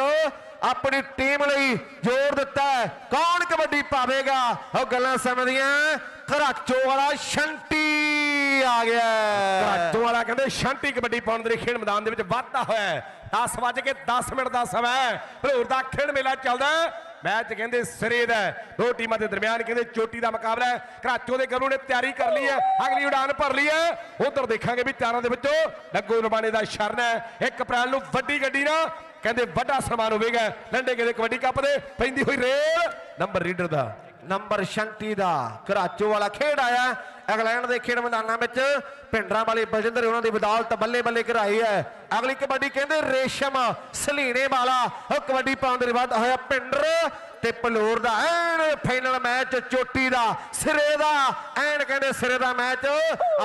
ਆਪਣੀ ਟੀਮ ਲਈ ਜ਼ੋਰ ਦਿੱਤਾ ਹੈ। ਕੌਣ ਕਬੱਡੀ ਪਾਵੇਗਾ? ਉਹ ਗੱਲਾਂ ਸਮਝਦੀਆਂ ਘਰਾਚੋ ਵਾਲਾ ਸ਼ੰਟੀ ਆ ਗਿਆ ਹੈ। ਵਾਲਾ ਕਹਿੰਦੇ ਸ਼ਾਂਤੀ ਕਬੱਡੀ ਪਾਉਣ ਦੇ ਖੇਡ ਮੈਦਾਨ ਦੇ ਵਿੱਚ ਵਾਧਾ ਹੋਇਆ ਹੈ। 10 ਵਜੇ ਕੇ 10 ਮਿੰਟ ਦਾ ਸਮਾਂ ਭਲੂਰ ਦਾ ਖੇਡ ਮੇਲਾ ਚੱਲਦਾ ਮੈਚ ਕਹਿੰਦੇ ਸਿਰੇ ਦਾ ਦੋ ਟੀਮਾਂ ਦੇ ਦਰਮਿਆਨ ਕਹਿੰਦੇ ਚੋਟੀ ਦਾ ਮੁਕਾਬਲਾ ਹੈ। ਘਰਾਚੋ ਦੇ ਗੱਭਰੂ ਨੇ ਤਿਆਰੀ ਕਰ ਲਈ ਹੈ। ਅਗਲੀ ਉਡਾਨ ਭਰ ਲਈ ਹੈ। ਉਧਰ ਦੇਖਾਂਗੇ ਵੀ ਚਾਰਾਂ ਦੇ ਵਿੱਚੋਂ ਲੱਗੋ ਰਬਾਣੇ ਦਾ ਸ਼ਰਨ ਹੈ। 1 ਅਪ੍ਰੈਲ ਨੂੰ ਵੱਡੀ ਗੱਡੀ ਨਾਲ ਕਹਿੰਦੇ ਵੱਡਾ ਸਨਮਾਨ ਹੋਵੇਗਾ। ਲੰਡੇ ਕਹਿੰਦੇ ਕਬੱਡੀ ਕੱਪ ਦੇ, ਪੈਂਦੀ ਹੋਈ ਰੇਲ। ਨੰਬਰ ਰੀਡਰ ਦਾ। ਨੰਬਰ ਸ਼ੰਟੀ ਦਾ। ਘਰਾਚੋ ਵਾਲਾ ਖੇਡ ਆਇਆ। ਇੰਗਲੈਂਡ ਦੇ ਖੇਡ ਮੈਦਾਨਾਂ ਵਿੱਚ ਪਿੰਡਰਾਂ ਵਾਲੇ ਬਜਿੰਦਰ ਉਹਨਾਂ ਦੀ ਬਦੌਲਤ ਬੱਲੇ ਬੱਲੇ ਕਰਾਈ ਹੈ। ਅਗਲੀ ਕਬੱਡੀ ਕਹਿੰਦੇ ਰੇਸ਼ਮ ਸਲੀਣੇ ਵਾਲਾ ਉਹ ਕਬੱਡੀ ਪਾਉਣ ਦੇ ਬਾਅਦ ਹੋਇਆ ਪਿੰਡਰ। ਤੇ ਪਲੂਰ ਦਾ ਐਨ ਫਾਈਨਲ ਮੈਚ ਚੋਟੀ ਦਾ ਸਿਰੇ ਦਾ ਐਨ ਕਹਿੰਦੇ ਸਿਰੇ ਦਾ ਮੈਚ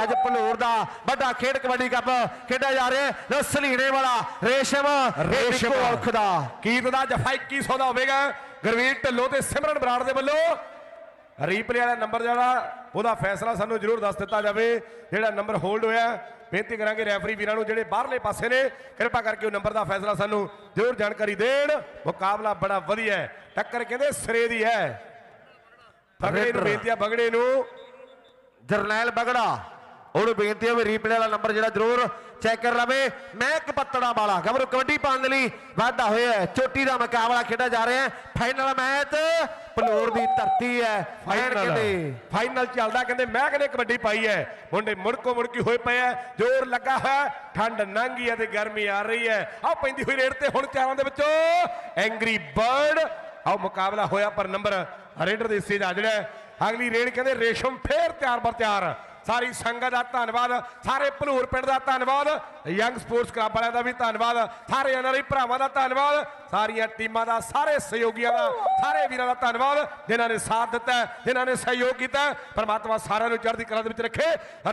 ਅੱਜ ਪਲੂਰ ਦਾ ਵੱਡਾ ਖੇਡ ਕਬੱਡੀ ਕੱਪ ਖੇਡਿਆ ਜਾ ਰਿਹਾ ਲਓ ਸਲੀਣੇ ਵਾਲਾ ਰੇਸ਼ਮ ਰੇਸ਼ਮ। ਔਖ ਦਾ। ਕੀਤ ਦਾ ਜਫਾ 2100 ਦਾ ਹੋਵੇਗਾ। ਗੁਰਵੀਰ ਢੱਲੋਂ ਤੇ ਸਿਮਰਨ ਬਰਾੜ ਦੇ ਵੱਲੋਂ। ਰੀਪਲੇ ਵਾਲਾ ਨੰਬਰ ਜਿਹੜਾ ਉਹਦਾ ਫੈਸਲਾ ਸਾਨੂੰ ਜ਼ਰੂਰ ਦੱਸ ਦਿੱਤਾ ਜਾਵੇ। ਜਿਹੜਾ ਨੰਬਰ ਹੋਲਡ ਹੋਇਆ ਬੇਨਤੀ ਕਰਾਂਗੇ ਰੈਫਰੀ ਵੀਰਾਂ ਨੂੰ ਜਿਹੜੇ ਬਾਹਰਲੇ ਪਾਸੇ ਨੇ ਕਿਰਪਾ ਕਰਕੇ ਉਹ ਨੰਬਰ ਦਾ ਫੈਸਲਾ ਸਾਨੂੰ ਜ਼ਰੂਰ ਜਾਣਕਾਰੀ ਦੇਣ। ਮੁਕਾਬਲਾ ਬੜਾ ਵਧੀਆ ਹੈ। ਟੱਕਰ ਕਹਿੰਦੇ ਸਿਰੇ ਦੀ ਹੈ? ਬਗੜੇ ਨੂੰ ਬੇਨਤੀ ਆ ਬਗੜੇ ਨੂੰ। ਜਰਨੈਲ ਬਗੜਾ। ਉਹਨੂੰ ਬੇਨਤੀ ਹੈ ਵੀ ਰੀਪਲੇ ਵਾਲਾ ਨੰਬਰ ਜਿਹੜਾ ਜ਼ਰੂਰ ਚੈੱਕ ਕਰ ਲਵੇ। ਮੈਂ ਕਪੱਤੜਾ ਵਾਲਾ। ਗੱਭਰੂ ਕਬੱਡੀ ਪਾਉਣ ਦੇ ਲਈ ਵਾਧਾ ਹੋਇਆ ਹੈ। ਚੋਟੀ ਦਾ ਮੁਕਾਬਲਾ ਖੇਡਿਆ ਜਾ ਰਿਹਾ ਹੈ। ਫਾਈਨਲ ਮੈਚ ਪਲੂਰ ਦੀ ਧਰਤੀ ਹੈ। ਫਾਈਨਲ ਕਹਿੰਦੇ ਫਾਈਨਲ ਚੱਲਦਾ ਕਹਿੰਦੇ ਮੈਂ ਕਹਿੰਦੇ ਕਬੱਡੀ ਪਾਈ ਹੈ। ਮੁੰਡੇ ਮੁੜਕੋ ਮੁੜਕੀ ਹੋਏ ਪਏ ਐ ਜ਼ੋਰ ਲੱਗਾ ਹੋਇਆ ਠੰਡ ਨੰਗੀ ਹੈ ਤੇ ਗਰਮੀ ਆ ਰਹੀ ਹੈ। ਆਹ ਪੈਂਦੀ ਹੋਈ ਰੇਡ ਤੇ ਹੁਣ ਚਾਰਾਂ ਦੇ ਵਿੱਚੋਂ ਐਂਗਰੀ ਬਰਡ ਆਹ ਮੁਕਾਬਲਾ ਹੋਇਆ ਪਰ ਨੰਬਰ ਰੇਡਰ ਦੇ ਹਿੱਸੇ ਦਾ ਜਿਹੜਾ ਹੈ। ਅਗਲੀ ਰੇਡ ਕਹਿੰਦੇ ਰੇਸ਼ਮ ਫੇਰ ਤਿਆਰ ਬਰ ਤਿਆਰ। ਸਾਰੀ ਸੰਗਤ ਦਾ ਧੰਨਵਾਦ ਸਾਰੇ ਭਲੂਰ ਪਿੰਡ ਦਾ ਧੰਨਵਾਦ ਯੰਗ ਸਪੋਰਟਸ ਕਲੱਬ ਵਾਲਿਆਂ ਦਾ ਵੀ ਧੰਨਵਾਦ ਸਾਰੇ ਐਨਆਰਆਈ ਭਰਾਵਾਂ ਦਾ ਧੰਨਵਾਦ ਸਾਰੀਆਂ ਟੀਮਾਂ ਦਾ ਸਾਰੇ ਸਹਿਯੋਗੀਆਂ ਦਾ ਸਾਰੇ ਵੀਰਾਂ ਦਾ ਧੰਨਵਾਦ ਜਿਨ੍ਹਾਂ ਨੇ ਸਾਥ ਦਿੱਤਾ ਹੈ, ਜਿਨ੍ਹਾਂ ਨੇ ਸਹਿਯੋਗ ਕੀਤਾ ਹੈ। ਪਰਮਾਤਮਾ ਸਾਰਿਆਂ ਨੂੰ ਚੜ੍ਹਦੀ ਕਲਾ ਦੇ ਵਿੱਚ ਰੱਖੇ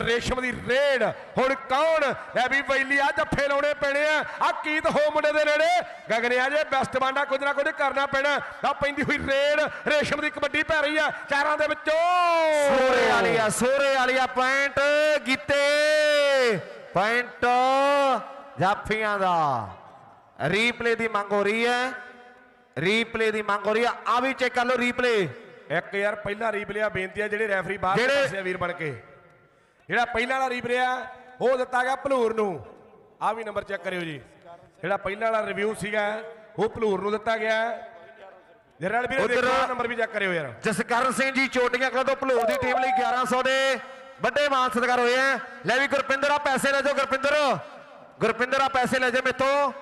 ਰੇਸ਼ਮ ਦੀ ਰੇੜ ਹੁਣ ਕੌਣ? ਐ ਵੀ ਵੈਲੀ ਆ ਜੱਫੇ ਲਾਉਣੇ ਪੈਣੇ ਆ। ਆ ਕੀਤ ਹੋ ਮੁੰਡੇ ਦੇ ਨੇੜੇ। ਗਗਨਿਆ ਜੇ ਬੈਸਟ ਬਾਂਡਾ ਕੁਝ ਨਾ ਕੁਝ ਕਰਨਾ ਪੈਣਾ। ਆ ਪੈਂਦੀ ਹੋਈ ਰੇੜ ਰੇਸ਼ਮ ਦੀ ਕਬੱਡੀ ਪੈ ਰਹੀ ਆ ਚਾਰਾਂ ਦੇ ਵਿੱਚੋਂ। ਸੋਰੇ ਵਾਲੀਆ ਸੋਰੇ ਵਾਲੀਆ ਪੁਆਇੰਟ ਗੀਤੇ ਪੁਆਇੰਟ ਜਾਫੀਆਂ ਦਾ। ਰੀਪਲੇ ਦੀ ਮੰਗ ਹੋ ਰਹੀ ਹੈ ਰੀਪਲੇ ਦੀ ਮੰਗ ਹੋ ਰਹੀ ਹੈ। ਆ ਵੀ ਚੈੱਕ ਕਰ ਲਓ ਰੀਪਲੇ। ਇੱਕ ਯਾਰ ਪਹਿਲਾ ਰੀਪਲੇ ਆ ਬੇਨਤੀ ਆ ਜਿਹੜੇ ਰੈਫਰੀ ਬਾਹਰ ਦੇ ਜਿਹੜੇ- ਪਾਸੇ ਆ ਵੀਰ ਬਣ ਕੇ। ਜਿਹੜਾ ਪਹਿਲਾ ਵਾਲਾ ਰੀਪਲੇ ਆ ਉਹ ਦਿੱਤਾ ਗਿਆ ਭਲੂਰ ਨੂੰ। ਆ ਵੀ ਨੰਬਰ ਚੈੱਕ ਕਰਿਓ ਜੀ। ਜਿਹੜਾ ਪਹਿਲਾ ਵਾਲਾ ਰਿਵਿਊ ਸੀਗਾ ਉਹ ਭਲੂਰ ਨੂੰ ਦਿੱਤਾ ਗਿਆ। ਜਰਨਲ ਵੀਰੇ ਦੇਖੋ ਨੰਬਰ ਵੀ ਚੈੱਕ ਕਰਿਓ ਯਾਰ। ਜਸਕਰਨ ਸਿੰਘ ਜੀ ਚੋਟੀਆਂ ਤੋਂ ਭਲੂਰ ਦੀ ਟੀਮ ਲਈ 1100 ਦੇ। ਵੱਡੇ ਮਾਨ ਸਤਿਕਾਰ ਹੋਏ ਆ। ਲੈ ਵੀ ਗੁਰਪਿੰਦਰ ਆ ਪੈਸੇ ਲੈ ਜਾਓ ਗੁਰਪਿੰਦਰ। ਗੁਰਪਿੰਦਰ ਆ ਪੈਸੇ ਲੈ ਜਾ ਮੇਥੋਂ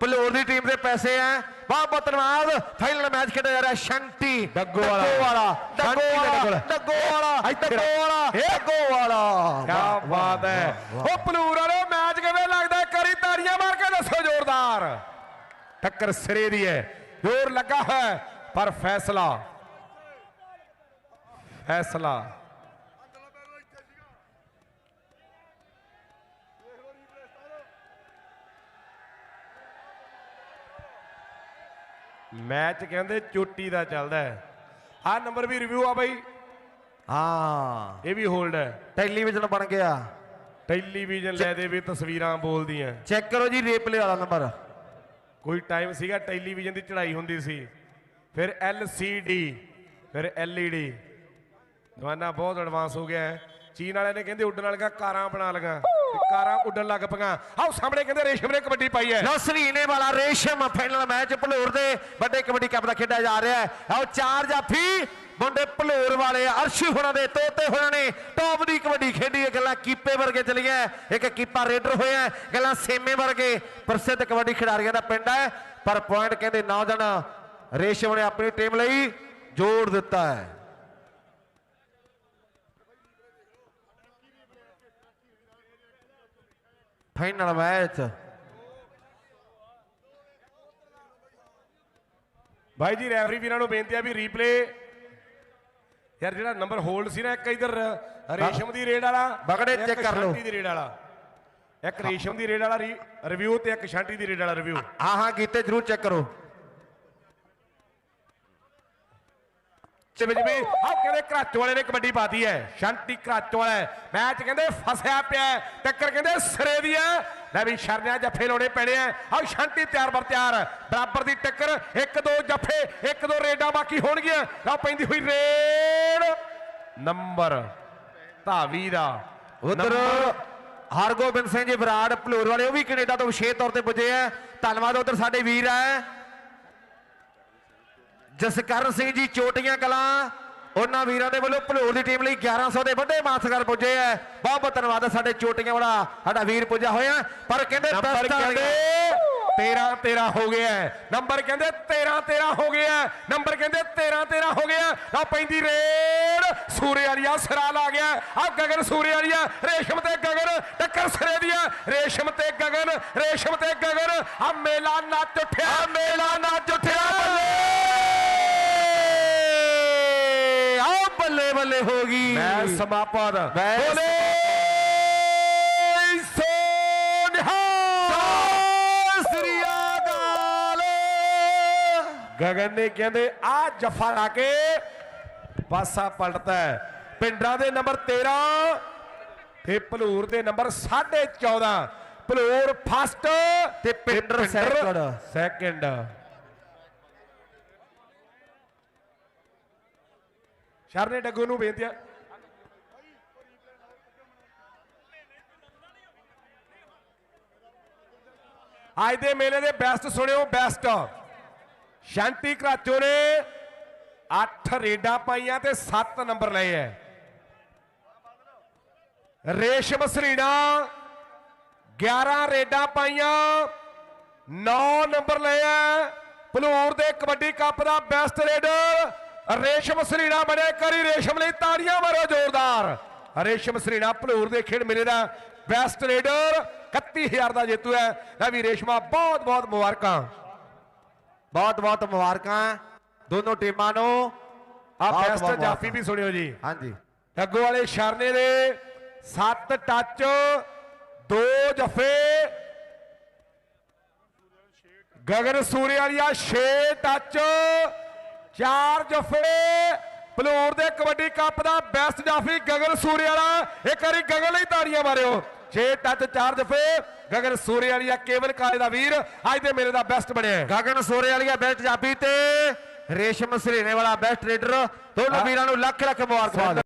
ਭਲੂਰ ਦੀ ਟੀਮ ਦੇ ਪੈਸੇ ਆ। ਬਹੁਤ ਬਹੁਤ ਧੰਨਵਾਦ। ਫਾਈਨਲ ਮੈਚ ਖੇਡਿਆ ਜਾ ਰਿਹਾ ਸ਼ੰਟੀ ਡੱਗੋ ਵਾਲਾ। ਡੱਗੋ ਵਾਲਾ ਡੱਗੋ ਵਾਲਾ। ਡੱਗੋ ਵਾਲਾ। ਡੱਗੋ ਵਾਲਾ ਡੱਗੋ ਵਾਲਾ ਕੀ ਬਾਤ ਹੈ। ਉਹ ਪਲੂਰ ਵਾਲੋ ਮੈਚ ਕਿਵੇਂ ਲੱਗਦਾ? ਕਰੀ ਤਾੜੀਆਂ ਮਾਰ ਕੇ ਦੱਸੋ ਜ਼ੋਰਦਾਰ। ਟੱਕਰ ਸਿਰੇ ਦੀ ਹੈ। ਜ਼ੋਰ ਲੱਗਾ ਹੈ। ਪਰ ਫੈਸਲਾ ਫੈਸਲਾ ਮੈਚ ਕਹਿੰਦੇ ਚੋਟੀ ਦਾ ਚੱਲਦਾ ਹੈ। ਆਹ ਨੰਬਰ ਵੀ ਰਿਵਿਊ ਆ ਬਾਈ। ਹਾਂ। ਇਹ ਵੀ ਹੋਲਡ ਹੈ। ਟੈਲੀਵਿਜ਼ਨ ਬਣ ਗਿਆ। ਟੈਲੀਵਿਜ਼ਨ ਲੈ ਦੇ ਵੀ ਤਸਵੀਰਾਂ ਬੋਲਦੀਆਂ। ਚੈੱਕ ਕਰੋ ਜੀ ਰੀਪਲੇ ਵਾਲਾ ਨੰਬਰ ਕੋਈ ਟਾਈਮ ਸੀਗਾ ਟੈਲੀਵਿਜ਼ਨ ਦੀ ਚੜ੍ਹਾਈ ਹੁੰਦੀ ਸੀ। ਫਿਰ LCD ਫਿਰ LED ਜ਼ਮਾਨਾ ਬਹੁਤ ਐਡਵਾਂਸ ਹੋ ਗਿਆ ਹੈ। ਚੀਨ ਵਾਲਿਆਂ ਨੇ ਕਹਿੰਦੇ ਉੱਡਣ ਵਾਲੀਆਂ ਕਾਰਾਂ ਬਣਾ ਤੇ ਕਾਰਾਂ ਉੱਡਣ ਲੱਗ ਪਈਆਂ। ਆਹ ਸਾਹਮਣੇ ਕਹਿੰਦੇ ਰੇਸ਼ਮ ਨੇ ਕਬੱਡੀ ਪਾਈ ਹੈ। ਲੋ ਸਰੀਨੇ ਵਾਲਾ ਰੇਸ਼ਮ ਫਾਈਨਲ ਮੈਚ ਭਲੂਰ ਦੇ ਵੱਡੇ ਕਬੱਡੀ ਕੱਪ ਦਾ ਖੇਡਿਆ ਜਾ ਰਿਹਾ ਹੈ। ਆਓ ਚਾਰ ਜਾਫੀ, ਮੁੰਡੇ ਭਲੂਰ ਵਾਲੇ ਅਰਸ਼ੀ ਹੁਣਾਂ ਦੇ ਤੋਤੇ ਹੋਣਾਂ ਨੇ ਟੌਪ ਦੀ ਕਬੱਡੀ ਖੇਡੀ ਹੈ। ਗੱਲਾਂ ਕੀਪੇ ਵਰਗੇ ਚਲੀਆਂ ਇੱਕ ਕੀਪਾ ਰੇਡਰ ਹੋਇਆ ਗੱਲਾਂ ਸੇਮੇ ਵਰਗੇ ਪ੍ਰਸਿੱਧ ਕਬੱਡੀ ਖਿਡਾਰੀਆਂ ਦਾ ਪਿੰਡ ਹੈ। ਪਰ ਪੁਆਇੰਟ ਕਹਿੰਦੇ ਨੌਜਵਾਨ ਰੇਸ਼ਮ ਨੇ ਆਪਣੀ ਟੀਮ ਲਈ ਜੋੜ ਦਿੱਤਾ ਹੈ। ਫਾਈਨਲ ਮੈਚ ਭਾਈ ਜੀ ਰੈਫਰੀ ਵੀਰਾਂ ਨੂੰ ਬੇਨਤੀ ਆ ਵੀ ਰੀਪਲੇ ਯਾਰ ਜਿਹੜਾ ਨੰਬਰ ਹੋਲਡ ਸੀ ਨਾ ਇੱਕ ਇਧਰ ਰੇਸ਼ਮ ਦੀ ਰੇਡ ਵਾਲਾ ਬਗੜੇ check ਕਰ ਲਓ। ਦੀ ਰੇਡ ਵਾਲਾ। ਇੱਕ ਰੇਸ਼ਮ ਦੀ ਰੇਡ ਵਾਲਾ ਰਿਵਿਊ ਤੇ ਇੱਕ ਸ਼ਾਂਤੀ ਦੀ ਰੇਡ ਵਾਲਾ ਰਿਵਿਊ ਹਾਂ ਹਾਂ ਕੀਤੇ ਜਰੂਰ ਚੈੱਕ ਕਰੋ। ਤੇ ਵਿੱਚ ਵੀ ਆਹ ਕਹਿੰਦੇ ਘਰਾਚੋ ਵਾਲੇ ਨੇ ਕਬੱਡੀ ਪਾਤੀ ਹੈ ਸ਼ਾਂਤੀ ਘਰਾਚੋ ਵਾਲਾ ਹੈ। ਮੈਚ ਕਹਿੰਦੇ ਫਸਿਆ ਪਿਆ ਹੈ। ਟੱਕਰ ਕਹਿੰਦੇ ਸਿਰੇ ਦੀ ਹੈ। ਲੈ ਵੀ ਸ਼ਰਨਿਆ ਜੱਫੇ ਲਾਉਣੇ ਪੈਣੇ ਆ। ਆਹ ਸ਼ਾਂਤੀ ਤਿਆਰ ਬਰ ਤਿਆਰ। ਬਰਾਬਰ ਦੀ ਟੱਕਰ ਇੱਕ ਦੋ ਜੱਫੇ ਇੱਕ ਦੋ ਰੇਡਾਂ ਬਾਕੀ ਹੋਣਗੀਆਂ। ਆਹ ਪੈਂਦੀ ਹੋਈ ਰੇਡ। ਨੰਬਰ ਧਾਵੀ ਦਾ। ਉਧਰ ਹਰਗੋਬਿੰਦ ਸਿੰਘ ਜੀ ਬਰਾੜ ਭਲੂਰ ਵਾਲੇ ਉਹ ਵੀ ਕੈਨੇਡਾ ਤੋਂ ਵਿਸ਼ੇਸ਼ ਤੌਰ ਤੇ ਪੁੱਜੇ ਆ। ਧੰਨਵਾਦ ਉਧਰ ਸਾਡੇ ਵੀਰ ਆ। ਜਸਕਰਨ ਸਿੰਘ ਜੀ ਚੋਟੀਆਂ ਕਲਾਂ ਉਹਨਾਂ ਵੀਰਾਂ ਦੇ ਵੱਲੋਂ ਭਲੂਰ ਦੀ ਟੀਮ ਲਈ 1100 ਦੇ ਵੱਡੇ ਮਾਸਕਰ ਪੁੱਜੇ ਆ ਬਹੁਤ ਬਹੁਤ ਧੰਨਵਾਦ ਸਾਡੇ ਚੋਟੀਆਂ ਵਾਲਾ ਸਾਡਾ ਵੀਰ ਪੁੱਜਾ ਹੋਇਆ ਪਰ ਕਹਿੰਦੇ ਨੰਬਰ best ਆ ਕਹਿੰਦੇ ਗਿਆ। 13 13 ਹੋ ਗਿਆ। ਨੰਬਰ ਕਹਿੰਦੇ 13 13 ਹੋ ਗਿਆ। ਨੰਬਰ ਕਹਿੰਦੇ 13 13 ਹੋ ਗਿਆ ਆ ਪੈਂਦੀ ਰੇਡ। ਸੂਰੇ ਵਾਲੀਆ ਸਿਰਾ ਲਾ ਗਿਆ। ਆ ਗਗਨ ਸੂਰੇ ਵਾਲੀਆ। ਰੇਸ਼ਮ ਤੇ ਗਗਨ ਟੱਕਰ ਸਿਰੇ ਦੀ ਰੇਸ਼ਮ ਤੇ ਗਗਨ ਰੇਸ਼ਮ ਤੇ ਗਗਨ। ਆ ਮੇਲਾ ਨੱਚ ਉੱਠਿਆ। ਮੇਲਾ ਨੱਚ ਉੱਠਿਆ। ਬੱਲੇ। ਆਓ ਬੱਲੇ ਬੱਲੇ ਹੋ ਗਈ। ਮੈਂ ਸਮਾਪਤ। ਬੋਲੇ। ਗਗਨ ਨੇ ਕਹਿੰਦੇ ਆ ਜਫਾ ਲਾ ਕੇ ਪਾਸਾ ਪਲਟਦਾ ਹੈ। ਪਿੰਡਾਂ ਦੇ ਨੰਬਰ 13 ਤੇ ਭਲੂਰ ਦੇ ਨੰਬਰ 14.5 ਭਲੂਰ ਫਸਟ ਤੇ ਪਿੰਡਰ second। ਸੈਕਿੰਡ ਸ਼ਰਨੇ ਡੱਗੂ ਨੂੰ ਬੇਨਤੀ ਆ। ਅੱਜ ਦੇ ਮੇਲੇ ਦੇ ਬੈਸਟ ਸੁਣਿਓ ਬੈਸਟ ਸ਼ਾਂਤੀ ਘਰਾਚੋ ਨੇ। 8 ਰੇਡਾਂ ਪਾਈਆਂ ਤੇ 7 ਨੰਬਰ ਲਏ ਐ। ਰੇਸ਼ਮ ਸਰੀਣਾ 11 ਰੇਡਾਂ ਪਾਈਆਂ 9 ਨੰਬਰ ਲਏ ਐ। ਭਲੂਰ ਦੇ ਕਬੱਡੀ ਕੱਪ ਦਾ ਬੈਸਟ ਰੇਡਰ ਰੇਸ਼ਮ ਸਰੀਣਾ ਬਣੇ ਕਰੀ ਰੇਸ਼ਮ ਲਈ ਤਾੜੀਆਂ ਮਾਰੋ ਜ਼ੋਰਦਾਰ। ਰੇਸ਼ਮ ਸਰੀਣਾ ਭਲੂਰ ਦੇ ਖੇਡ ਮੇਲੇ ਦਾ ਬੈਸਟ ਰੇਡਰ 31000 ਦਾ ਜੇਤੂ ਹੈ ਲੈ ਵੀ ਰੇਸ਼ਮਾ ਬਹੁਤ ਬਹੁਤ ਮੁਬਾਰਕਾਂ। ਬਹੁਤ ਬਹੁਤ ਮੁਬਾਰਕਾਂ ਦੋਨੋਂ ਟੀਮਾਂ ਨੂੰ। ਆ ਬੈਸਟ ਜਾਫੀ ਵੀ ਸੁਣਿਓ ਜੀ। ਹਾਂਜੀ। ਅੱਗੋ ਵਾਲੇ ਸ਼ਰਨੇ ਦੇ 7 ਟੱਚ 2 ਜਫੇ। ਗਗਨ ਸੂਰੇ ਵਾਲੀਆ 6 ਟੱਚ 4 ਜਫੇ। ਭਲੂਰ ਦੇ ਕਬੱਡੀ ਕੱਪ ਦਾ ਬੈਸਟ ਜਾਫੀ ਗਗਨ ਸੂਰੇ ਵਾਲਾ। ਇੱਕ ਵਾਰੀ ਗਗਨ ਲਈ ਤਾੜੀਆਂ ਮਾਰਿਓ। 6 ਟੱਚ 4 ਜਫੇ ਗਗਨ ਸੂਰੇ ਵਾਲੀਆ ਕੇਵਲ ਕਾਲੇ ਦਾ ਵੀਰ ਅੱਜ ਦੇ ਮੇਰੇ ਦਾ ਬੈਸਟ ਬਣਿਆ। ਗਗਨ ਸੋਰੇ ਵਾਲੀਆ ਬੈਸਟ ਜਾਬੀ ਤੇ ਰੇਸ਼ਮ ਸਰੀਨੇ ਵਾਲਾ ਬੈਸਟ ਰੇਡਰ ਦੋਨੋਂ। ਵੀਰਾਂ ਨੂੰ ਲੱਖ ਲੱਖ ਮੁਬਾਰਕਬਾਦ